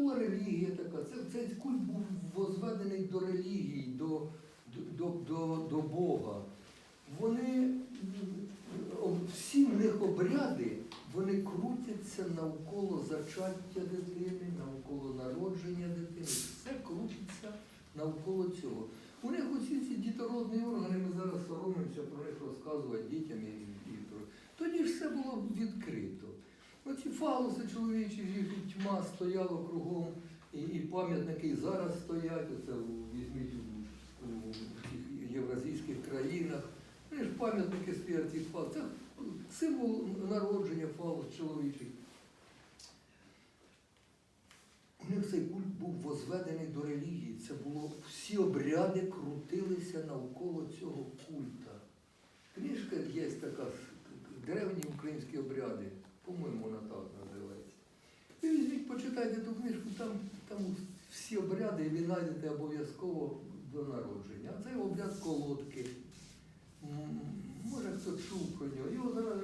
була релігія така. Це, цей культ був возведений до релігії, до, до, до, до Бога. Вони всі в них обряди, вони крутяться навколо зачаття дитини, навколо народження дитини. Все крутиться навколо цього. У них усі ці дітородні органи, ми зараз соромимося про них розказувати дітям і, і про. Тоді ж все було відкрито. Оці фалоси чоловічі, їх тьма стояла кругом, і, і пам'ятники зараз стоять, оце візьміть у, у цих євразійських країнах. Вони ж пам'ятники стоять цих. Це символ народження фалос чоловічих. У них цей культ був возведений до релігії. Це було всі обряди крутилися навколо цього культа. Книжка є така древні українські обряди, по-моєму, вона так називається. Ви візьміть, почитайте ту книжку, там, там всі обряди, і ви знайдете обов'язково до народження. А це обряд колодки. Може хто чув про нього. Його зараз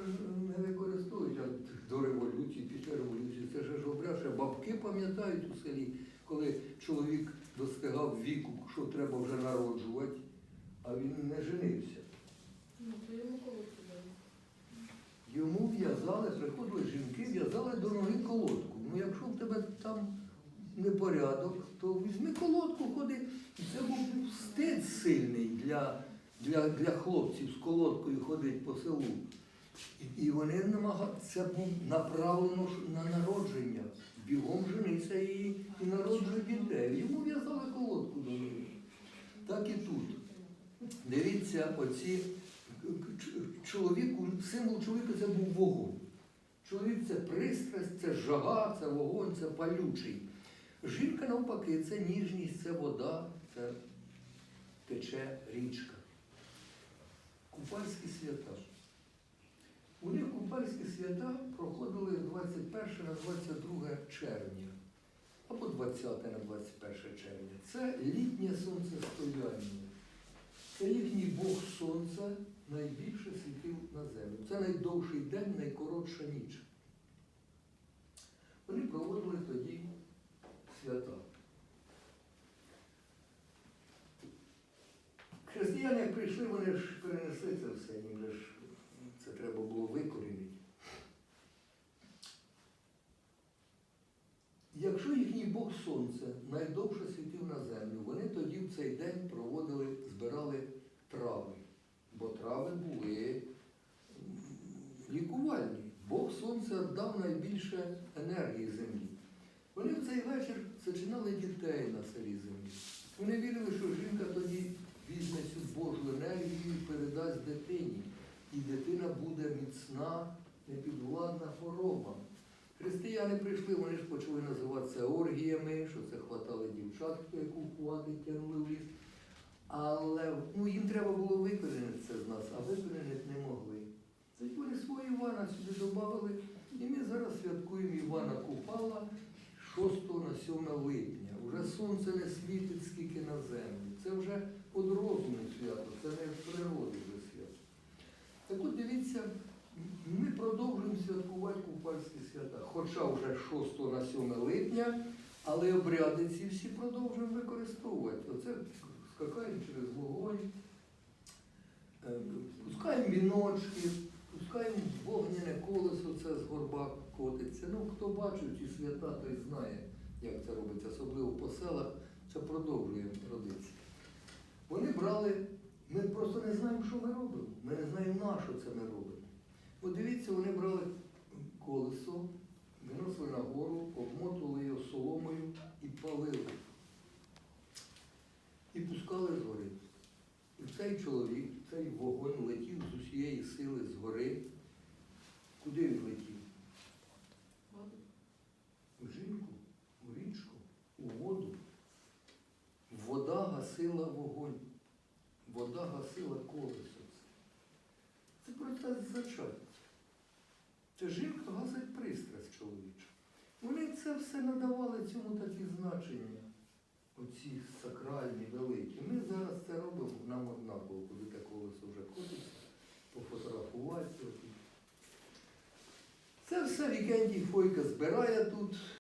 не використовують а до революції, після революції. Це ж обряд, ще бабки пам'ятають у селі, коли чоловік достигав віку, що треба вже народжувати, а він не женився. Ну, то йому колодку в'язали, приходили жінки, в'язали до ноги колодку. Ну якщо в тебе там непорядок, то візьми колодку, ходи. І це був стид сильний для, для, для хлопців з колодкою ходити по селу. І, вони намагалися, це був направлено на народження. Бігом жениться і, і народжує дітей. Йому в'язали колодку до ноги. Так і тут. Дивіться, оці чоловіку, символ чоловіка це був вогонь. Чоловік це пристрасть, це жага, це вогонь, це палючий. Жінка навпаки, це ніжність, це вода, це тече річка. Купальські свята. У них купальські свята проходили з 21 на 22 червня або 20 на 21 червня. Це літнє сонцестояння. Це їхній Бог Сонця найбільше світив на землю. Це найдовший день, найкоротша ніч. Вони проводили тоді свята. Християни, прийшли, вони ж перенесли це все, їм ж це треба було викорінити. Якщо їхній Бог Сонце найдовше світив на землю, вони тоді в цей день проводили. Бо трави були лікувальні. Бог Сонця дав найбільше енергії землі. Вони в цей вечір зачинали дітей на селі землі. Вони вірили, що жінка тоді візьме цю Божу енергію і передасть дитині. І дитина буде міцна, непідвладна хвороба. Християни прийшли, вони ж почали називатися оргіями, що це хватали дівчат, яку хватить, тягнули в ліс. Але ну, їм треба було викорінити це з нас, а викорінити не могли. Тоді вони свого Івана сюди додали, і ми зараз святкуємо Івана Купала 6 на 7 липня. Уже сонце не світить скільки на землі. Це вже розуму свято, це не природи вже свято. Так от дивіться, ми продовжуємо святкувати купальські свята. Хоча вже 6 на 7 липня, але обряди ці всі продовжуємо використовувати. Оце скакаємо через вогонь, е, пускаємо віночки, пускаємо вогняне колесо, це з горба котиться. Ну, хто бачив ці свята, той знає, як це робиться, особливо по селах, це продовжує традицію. Вони брали, ми просто не знаємо, що ми робимо. Ми не знаємо, на що це ми робимо. От дивіться, вони брали колесо, виносили на гору, обмотували його соломою і палили. І пускали з гори. І цей чоловік, цей вогонь летів з усієї сили з гори. Куди він летів? Воду. У жінку, у річку, у воду. Вода гасила вогонь. Вода гасила колесо. Це процес зачаття. Це жінка гасить пристрасть чоловічу. Вони це все надавали цьому такі значення. Оці сакральні, великі. Ми зараз це робимо, нам однаково, куди те колесо вже котиться, пофотографувати. Це все Вікентій Фойка збирає тут,